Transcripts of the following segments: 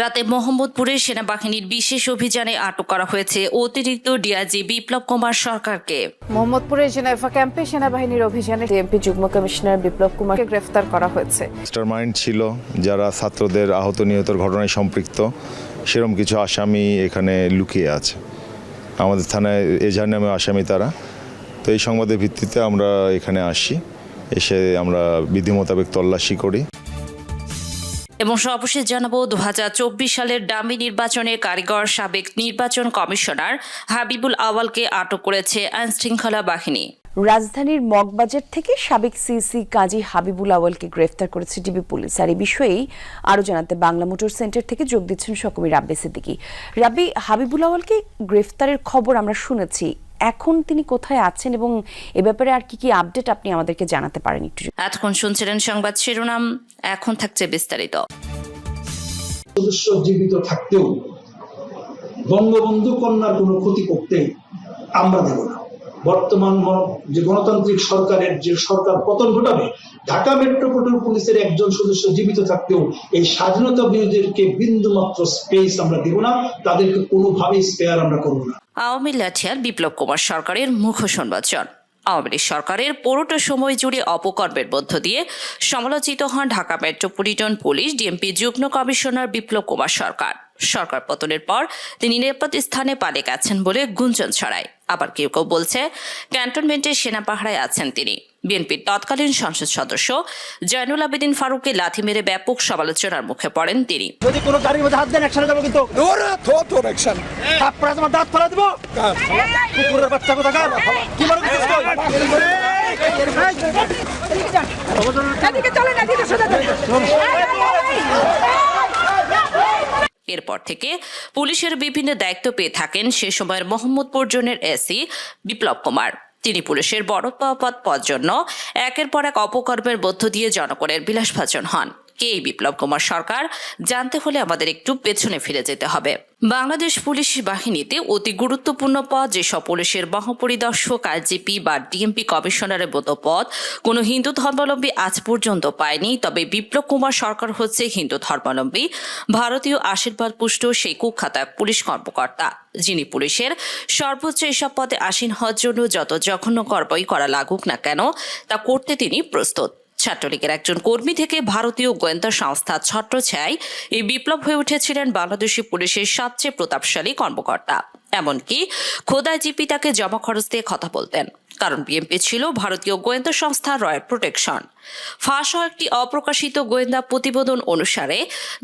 রাতে মোহাম্মদপুরে সেনাবাহিনীর বিশেষ অভিযানে আটক করা হয়েছে অতিরিক্ত ডিআইজি বিপ্লব কুমার সরকারকে। মোহাম্মদপুরের জেনেভা ক্যাম্পে সেনাবাহিনীর অভিযানে ডিএমপি যুগ্ম কমিশনার বিপ্লব কুমারকে গ্রেফতার করা হয়েছে। মাস্টার মাইন্ড ছিল যারা ছাত্রদের আহত নিহতর ঘটনায় সম্পৃক্ত সেরম কিছু আসামি এখানে লুকিয়ে আছে। আমাদের থানায় এজাহার নামে আসামি তারা। তো এই সংবাদের ভিত্তিতে আমরা এখানে আসি এসে আমরা বিধি মোতাবেক তল্লাশি করি। এবং সর্বশেষ জানাব দু হাজার চব্বিশ সালের ডামি নির্বাচনে কারিগর সাবেক নির্বাচন কমিশনার হাবিবুল আওয়ালকে আটক করেছে আইনশৃঙ্খলা বাহিনী। রাজধানীর মগবাজার থেকে সাবেক সিসি কাজী হাবিবুল আওয়ালকে গ্রেফতার করেছে ডিবি পুলিশ। আর এই বিষয়েই আরও জানাতে বাংলা মোটর সেন্টার থেকে যোগ দিচ্ছেন সকমি রাব্বি সিদ্দিকি। রাব্বি, হাবিবুল আওয়ালকে গ্রেফতারের খবর আমরা শুনেছি এখন তিনি কোথায় আছেন এবং এ ব্যাপারে আর কি কি আপডেট আপনি আমাদেরকে জানাতে পারেন একটু এতক্ষণ শুনছিলেন সংবাদ শিরোনাম এখন থাকছে বিস্তারিত। সদস্য জীবিত থাকতেও বঙ্গবন্ধু কন্যার কোনো ক্ষতি করতে আমরা দেব না। বর্তমান যে গণতান্ত্রিক সরকারের যে সরকার পতন ঘটাবে, ঢাকা মেট্রোপলিটন পুলিশের একজন সদস্য জীবিত থাকতেও এই স্বাধীনতা বিরোধীদেরকে বিন্দু মাত্র স্পেস আমরা দেব না, তাদেরকে কোনোভাবেই স্পেয়ার আমরা করব না। আওয়ামী লাঠিয়াল বিপ্লব কুমার সরকারের মুখ সংবাচন আওয়ামী লীগ সরকারের পুরোটা সময় জুড়ে অপকর্মের মধ্য দিয়ে সমালোচিত হন ঢাকা মেট্রোপলিটন পুলিশ ডিএমপি যুগ্ম কমিশনার বিপ্লব কুমার সরকার। সরকার পতনের পর তিনি নিরাপদ স্থানে পালিয়ে গেছেন বলে গুঞ্জন ছড়ায় আবার কেউ কেউ বলছে ক্যান্টনমেন্টে সেনা পাহারায় আছেন তিনি বিএনপির তৎকালীন সংসদ সদস্য জয়নুল আবেদিন ফারুককে লাথি মেরে ব্যাপক সমালোচনার মুখে পড়েন তিনি যদি কোনো গাড়ির মধ্যে হাত দেন যাব কিন্তু ওরে থো তোর অ্যাকশন তারপরে তোমার দাঁত ফেলা দেবো কুকুরের বাচ্চা কোথা কার কি মনে করছিস এরপর থেকে পুলিশের বিভিন্ন দায়িত্ব পেয়ে থাকেন সে সময়ের মোহাম্মদপুর জোনের এসি বিপ্লব কুমার। তিনি পুলিশের বড় পদ পদ জন্য একের পর এক অপকর্মের মধ্য দিয়ে জনগণের বিলাসভাজন হন। কে বিপ্লব কুমার সরকার? জানতে হলে আমাদের একটু পেছনে ফিরে যেতে হবে। বাংলাদেশ পুলিশ বাহিনীতে অতি গুরুত্বপূর্ণ পদ যেসব পুলিশের মহাপরিদর্শক, আইজিপি বা ডিএমপি কমিশনারের মতো পদ, কোনো হিন্দু ধর্মাবলম্বী আজ পর্যন্ত পায়নি। তবে বিপ্লব কুমার সরকার হচ্ছে হিন্দু ধর্মাবলম্বী। ভারতীয় আশীর্বাদ পুষ্ট সেই কুখ্যাত পুলিশ কর্মকর্তা, যিনি পুলিশের সর্বোচ্চ এসব পদে আসীন হওয়ার জন্য যত জঘন্য কর্মই করা লাগুক না কেন, তা করতে তিনি প্রস্তুত। ছাত্রলীগের একজন কর্মী থেকে ভারতীয় গোয়েন্দা সংস্থা ছত্রছায়ায় এই বিপ্লব হয়ে উঠেছিলেন বাংলাদেশি পুলিশের সবচেয়ে প্রতাপশালী কর্মকর্তা। এমনকি খোদাই জিপি তাকে জমা খরচ দিয়ে কথা বলতেন। কারণ বিএমপি ছিল ভারতীয় গোয়েন্দা সংস্থা রয়্যাল প্রোটেকশন। ফাঁস হওয়া একটি অপ্রকাশিত গোয়েন্দা প্রতিবেদন অনুসারে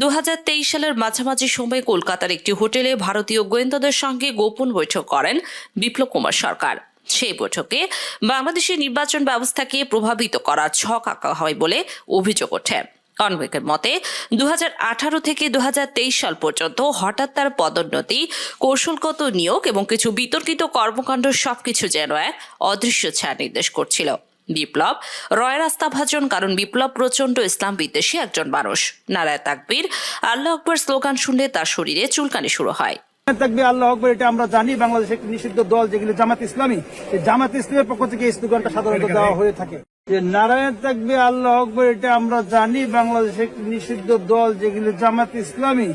দু হাজার তেইশ সালের মাঝামাঝি সময়ে কলকাতার একটি হোটেলে ভারতীয় গোয়েন্দাদের সঙ্গে গোপন বৈঠক করেন বিপ্লব কুমার সরকার। সেই বৈঠকে বাংলাদেশের নির্বাচন ব্যবস্থাকে প্রভাবিত করার ছক আঁকা হয় বলে অভিযোগ ওঠে। কনভেকের মতে দু হাজার আঠারো থেকে দু হাজার তেইশ সাল পর্যন্ত হঠাৎ তার পদোন্নতি, কৌশলগত নিয়োগ এবং কিছু বিতর্কিত কর্মকাণ্ড সবকিছু যেন এক অদৃশ্য ছায়া নির্দেশ করছিল। বিপ্লব, রয়ের আস্থাভাজন কারণ বিপ্লব প্রচণ্ড ইসলাম বিদ্বেষী একজন মানুষ। নারায় তাকবীর, আল্লাহ আকবর স্লোগান শুনলে তার শরীরে চুলকানি শুরু হয়। থাকবে আল্লাহ আকবর এটা আমরা জানি বাংলাদেশের একটি নিষিদ্ধ দল যেগুলো জামাত ইসলামী। জামাত ইসলামের পক্ষ থেকে স্লোগানটা সাধারণত দেওয়া হয়ে থাকে। যে নারায়ণ থাকবে আল্লাহ আকবর এটা আমরা জানি বাংলাদেশের একটি নিষিদ্ধ দল যেগুলো জামাত ইসলামী।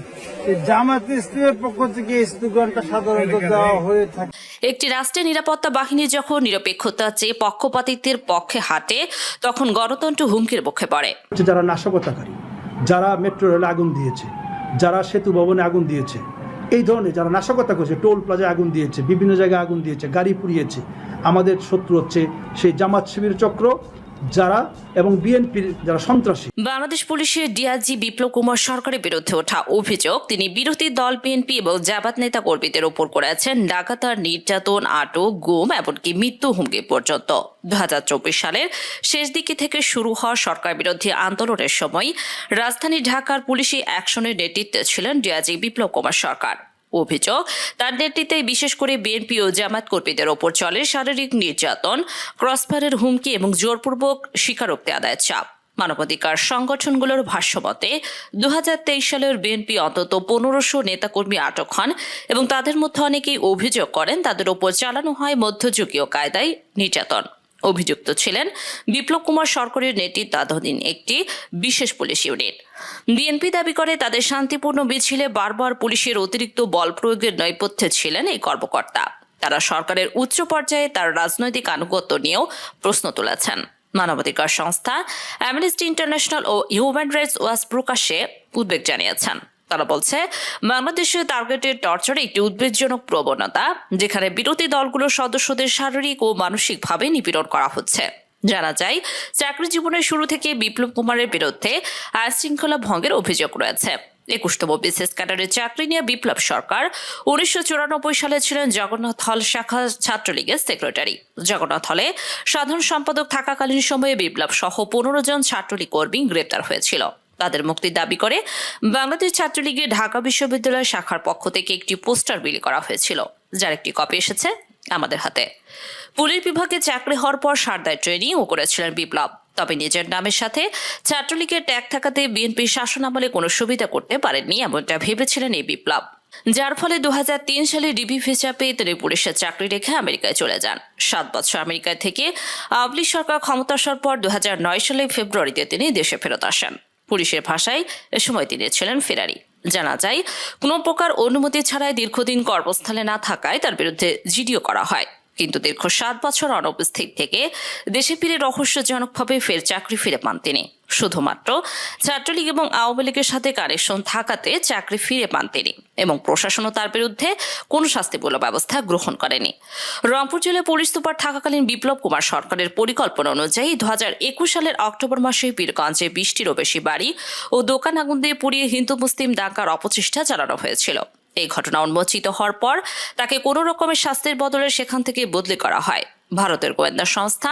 জামাত ইসলামের পক্ষ থেকে স্লোগানটা সাধারণত দেওয়া হয়ে থাকে। একটি রাষ্ট্রের নিরাপত্তা বাহিনী যখন নিরপেক্ষতা চেয়ে পক্ষপাতিত্বের পক্ষে হাঁটে তখন গণতন্ত্র হুমকির মুখে পড়ে। যারা নাশকতাকারী যারা মেট্রো রেলে আগুন দিয়েছে যারা সেতু ভবনে আগুন দিয়েছে এই ধরনের যারা নাশকতা করেছে, টোল প্লাজায় আগুন দিয়েছে, বিভিন্ন জায়গায় আগুন দিয়েছে, গাড়ি পুড়িয়েছে, আমাদের শত্রু হচ্ছে সেই জামাত শিবির চক্র, যারা এবং বিএনপির যারা সন্ত্রাসী। বাংলাদেশ পুলিশের ডিআইজি বিপ্লব কুমার সরকারের বিরুদ্ধে ওঠা অভিযোগ, তিনি বিরোধী দল, বিএনপি এবং জামাত নেতা কর্মীদের উপর করেছেন লাগাতার নির্যাতন, আটক, গুম, এমনকি মৃত্যু হুমকি পর্যন্ত। দু হাজার চব্বিশ সালের শেষ দিকে থেকে শুরু হওয়া সরকার বিরোধী আন্দোলনের সময় রাজধানী ঢাকার পুলিশি অ্যাকশনের নেতৃত্বে ছিলেন ডিআইজি বিপ্লব কুমার সরকার। অভিযোগ। তার নেতৃত্বে বিশেষ করে বিএনপি ও জামাত কর্মীদের ওপর চলে শারীরিক নির্যাতন, ক্রসফায়ারের হুমকি এবং জোরপূর্বক স্বীকারোক্তি আদায়ের চাপ। মানবাধিকার সংগঠনগুলোর ভাষ্যমতে দু হাজার তেইশ সালের বিএনপি অন্তত পনেরোশো নেতাকর্মী আটক হন এবং তাদের মধ্যে অনেকেই অভিযোগ করেন তাদের ওপর চালানো হয় মধ্যযুগীয় কায়দায় নির্যাতন। অভিযুক্ত ছিলেন বিপ্লব কুমার সরকারের নেতৃত্বাধীন একটি বিশেষ পুলিশ ইউনিট। বিএনপি দাবি করে, তাদের শান্তিপূর্ণ মিছিলে বারবার পুলিশের অতিরিক্ত বল প্রয়োগের নৈপথ্যে ছিলেন এই কর্মকর্তা। তারা সরকারের উচ্চ পর্যায়ে তার রাজনৈতিক আনুগত্য নিয়েও প্রশ্ন তুলেছেন। মানবাধিকার সংস্থা অ্যামনেস্টি ইন্টারন্যাশনাল ও হিউম্যান রাইটস ওয়াচ প্রকাশ্যে উদ্বেগ জানিয়েছেন। তারা বলছে, বাংলাদেশে টার্গেটেড টর্চারে একটি উদ্বেগজনক প্রবণতা, যেখানে বিরোধী দলগুলোর সদস্যদের শারীরিক ও মানসিকভাবে নিপীড়ন করা হচ্ছে। জানা যায়, চাকরি জীবনের শুরু থেকে বিপ্লব কুমারের বিরুদ্ধে আইন শৃঙ্খলা ভঙ্গের অভিযোগ রয়েছে। একুশতম বিশেষ ক্যাডারের চাকরি নিয়ে বিপ্লব সরকার, উনিশশো চুরানব্বই সালে ছিলেন জগন্নাথ হল শাখা ছাত্রলীগের সেক্রেটারি। জগন্নাথ হলে সাধারণ সম্পাদক থাকাকালীন সময়ে বিপ্লব সহ পনেরো জন ছাত্রলীগ কর্মী গ্রেপ্তার হয়েছিল। তাদের মুক্তির দাবি করে বাংলাদেশ ছাত্রলীগের ঢাকা বিশ্ববিদ্যালয় শাখার পক্ষ থেকে একটি পোস্টার বিলি করা হয়েছিল, যার একটি কপি এসেছে আমাদের হাতে। পুলিশ বিভাগে চাকরি হওয়ার পর সারদায় ট্রেনিংও করেছিলেন বিপ্লব। তবে নিজের নামের সাথে ছাত্রলীগের ট্যাগ থাকাতে বিএনপি শাসন আমলে কোনো সুবিধা করতে পারেননি এমনটা ভেবেছিলেন এই বিপ্লব। যার ফলে দু হাজার তিন সালে ডিবি ভিসা পেয়ে তিনি পুলিশের চাকরি রেখে আমেরিকায় চলে যান। সাত বছর আমেরিকায় থেকে আওয়ামী সরকার ক্ষমতা আসার পর দু হাজার নয় সালে ফেব্রুয়ারিতে তিনি দেশে ফেরত আসেন। পুলিশের ভাষায় এ সময় তিনি ছিলেন ফেরারি। জানা যায়, কোনো প্রকার অনুমতি ছাড়াই দীর্ঘদিন কর্মস্থলে না থাকায় তার বিরুদ্ধে জিডিও করা হয়। কিন্তু দীর্ঘ সাত বছর অনুপস্থিত থেকে দেশে ফিরে রহস্যজনকভাবে ফের চাকরি ফিরে পান তিনি। শুধুমাত্র ছাত্রলীগ এবং আওয়ামী লীগের সাথে কানেকশন থাকাতে চাকরি ফিরে পান তিনি এবং প্রশাসনও তার বিরুদ্ধে কোনো শাস্তিমূলক ব্যবস্থা গ্রহণ করেনি। রংপুর জেলায় পুলিশ সুপার থাকাকালীন বিপ্লব কুমার সরকারের পরিকল্পনা অনুযায়ী দু হাজার একুশ সালের অক্টোবর মাসে বীরগঞ্জে বিশটিরও বেশি বাড়ি ও দোকান আগুন দিয়ে পুড়িয়ে হিন্দু মুসলিম দাঙ্গার অপচেষ্টা চালানো হয়েছিল। এই ঘটনা উন্মোচিত হওয়ার পর তাকে কোনো রকমের শাস্তির বদলে সেখান থেকে বদলি করা হয়। ভারতের গোয়েন্দা সংস্থা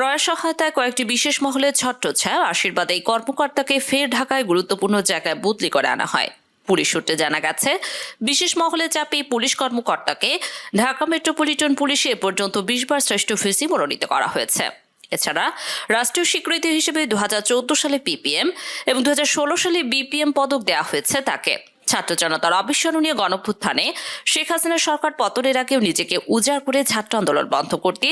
রয় সহায়তায় কয়েকটি বিশেষ মহলের ছত্রছায়া আশীর্বাদ এই কর্মকর্তাকে ফের ঢাকায় গুরুত্বপূর্ণ জায়গায় বদলি করে আনা হয়। পুলিশ সূত্রে জানা গেছে, বিশেষ মহলে চাপে পুলিশ কর্মকর্তাকে ঢাকা মেট্রোপলিটন পুলিশে এ পর্যন্ত বিশ বার শ্রেষ্ঠ ফিসি মনোনীত করা হয়েছে। এছাড়া রাষ্ট্রীয় স্বীকৃতি হিসেবে দু হাজার চৌদ্দ সালে পিপিএম এবং দু হাজার ষোলো সালে বিপিএম পদক দেওয়া হয়েছে তাকে। ছাত্র জনতার অবিস্মরণীয় গণভ্যুত্থানে শেখ হাসিনা সরকার পতনের আগেও নিজেকে উজাড় করে ছাত্র আন্দোলন বন্ধ করতে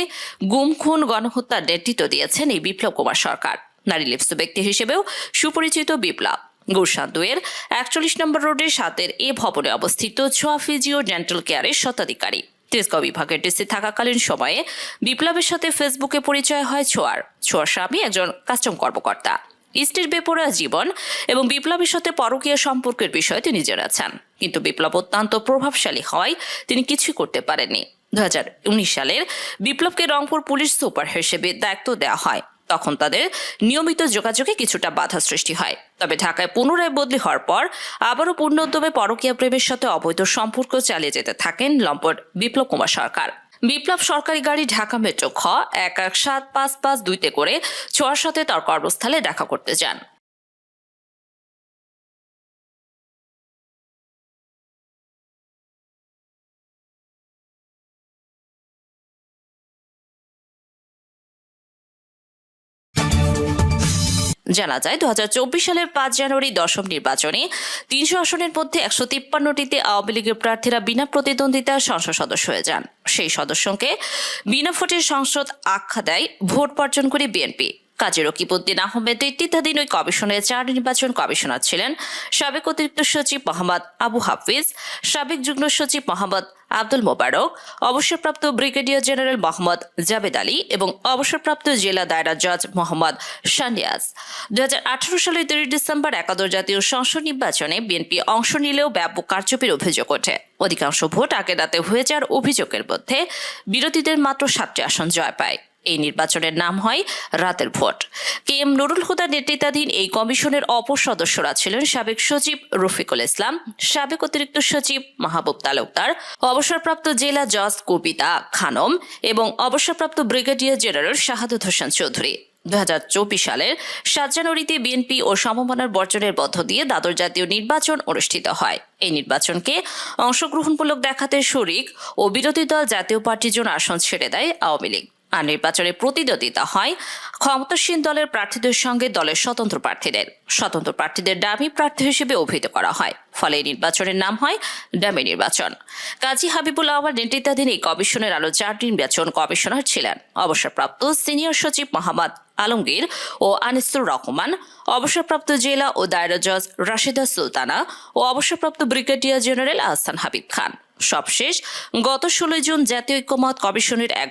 গুম, খুন, গণহত্যার নেতৃত্ব দিয়েছেন এই বিপ্লব কুমার সরকার। নারী লিপ্ত ব্যক্তি হিসেবেও সুপরিচিত বিপ্লব। গুলশান দুয়ের একচল্লিশ নম্বর রোডের সাতের এ ভবনে অবস্থিত ছোয়া ফিজিও ডেন্টাল কেয়ারের স্বত্বাধিকারী। তেজগাঁও বিভাগের ডিসি থাকাকালীন সময়ে বিপ্লবের সাথে ফেসবুকে পরিচয় হয় ছোয়ার। ছোয়ার স্বামী একজন কাস্টম কর্মকর্তা। ইস্টের বেপরা জীবন এবং বিপ্লবের সাথে পরকীয় সম্পর্কের বিষয়ে তিনি জেনেছেন। কিন্তু বিপ্লব অত্যন্ত প্রভাবশালী হওয়ায় তিনি কিছুই করতে পারেননি। দু হাজার উনিশ সালের বিপ্লবকে রংপুর পুলিশ সুপার হিসেবে দায়িত্ব দেওয়া হয়। তখন তাদের নিয়মিত যোগাযোগে কিছুটা বাধা সৃষ্টি হয়। তবে ঢাকায় পুনরায় বদলি হওয়ার পর আবারও পূর্ণোদ্যমে পরকীয়া প্রেমের সাথে অবৈধ সম্পর্ক চালিয়ে যেতে থাকেন লম্পট বিপ্লব কুমার সরকার। বিপ্লব সরকারি গাড়ি ঢাকা মেট্রো খ এক এক সাত পাঁচ পাঁচ দুইতে করে ছোয়ার সাথে তার কর্মস্থলে দেখা করতে যান। জানা যায় দু হাজার চব্বিশ সালের পাঁচ জানুয়ারি দশম নির্বাচনে তিনশো আসনের মধ্যে একশো তিপ্পান্নটিতে আওয়ামী লীগের প্রার্থীরা বিনা প্রতিদ্বন্দ্বিতায় সংসদ সদস্য হয়ে যান। সেই সদস্যকে বিনা ভোটের সংসদ আখ্যা দেয়, ভোট বর্জন করে বিএনপি। কাজী রকিবউদ্দিন আহমেদ নেতৃত্বাধীন ওই কমিশনের চার নির্বাচন কমিশনার ছিলেন। সাবেক অতিরিক্ত সচিব মোহাম্মদ আবু হাফিজ, সাবেক যুগ্ম সচিব মোহাম্মদ আব্দুল মোবারক, অবসরপ্রাপ্ত ব্রিগেডিয়ার জেনারেল মোহাম্মদ জাবেদ আলী এবং অবসরপ্রাপ্ত জেলা দায়রা জজ মোহাম্মদ শান্ডিয়াজ দু সালের দুই ডিসেম্বর একাদশ জাতীয় সংসদ নির্বাচনে বিএনপি অংশ নিলেও ব্যাপক কারচুপির অভিযোগ ওঠে। অধিকাংশ ভোট আগে রাতে হয়ে যাওয়ার অভিযোগের মধ্যে বিরোধীদের মাত্র সাতটি আসন জয় পায়। এই নির্বাচনের নাম হয় রাতের ভোট। কে এম নুরুল হুদার নেতৃত্বাধীন এই কমিশনের অপর সদস্যরা ছিলেন সাবেক সচিব রফিকুল ইসলাম, সাবেক অতিরিক্ত সচিব মাহবুব তালুকদার, অবসরপ্রাপ্ত জেলা জজ কবিতা খানম এবং অবসরপ্রাপ্ত ব্রিগেডিয়ার জেনারেল শাহাদুত হোসেন চৌধুরী। দু হাজার চব্বিশ সালের সাত জানুয়ারিতে বিএনপি ও সমমনার বর্জনের মধ্য দিয়ে দ্বাদশ জাতীয় নির্বাচন অনুষ্ঠিত হয়। এই নির্বাচনকে অংশগ্রহণমূলক দেখাতে শরিক ও বিরোধী দল জাতীয় পার্টির জন্য আসন ছেড়ে দেয় আওয়ামী লীগ। আর নির্বাচনে প্রতিদ্বন্দ্বিতা হয় ক্ষমতাসীন দলের প্রার্থীদের সঙ্গে দলের স্বতন্ত্র প্রার্থীদের। স্বতন্ত্র প্রার্থীদের ডামি প্রার্থী হিসেবে অভিহিত করা হয়। ফলে এই নির্বাচনের নাম হয় ডামি নির্বাচন। কাজী হাবিবুল আওয়াল নেতৃত্বাধীন এই কমিশনের আরও চারটি নির্বাচন কমিশনার ছিলেন। অবসরপ্রাপ্ত সিনিয়র সচিব মোহাম্মদ আলমগীর ও আনিসুর রহমান, অবসরপ্রাপ্ত জেলা ও দায়রা জজ রাশেদা সুলতানা ও অবসরপ্রাপ্ত ব্রিগেডিয়ার জেনারেল আহসান হাবিব খান। সবশেষ, গত ষোলোই জুন জাতীয় ঐক্যমত কমিশনের এক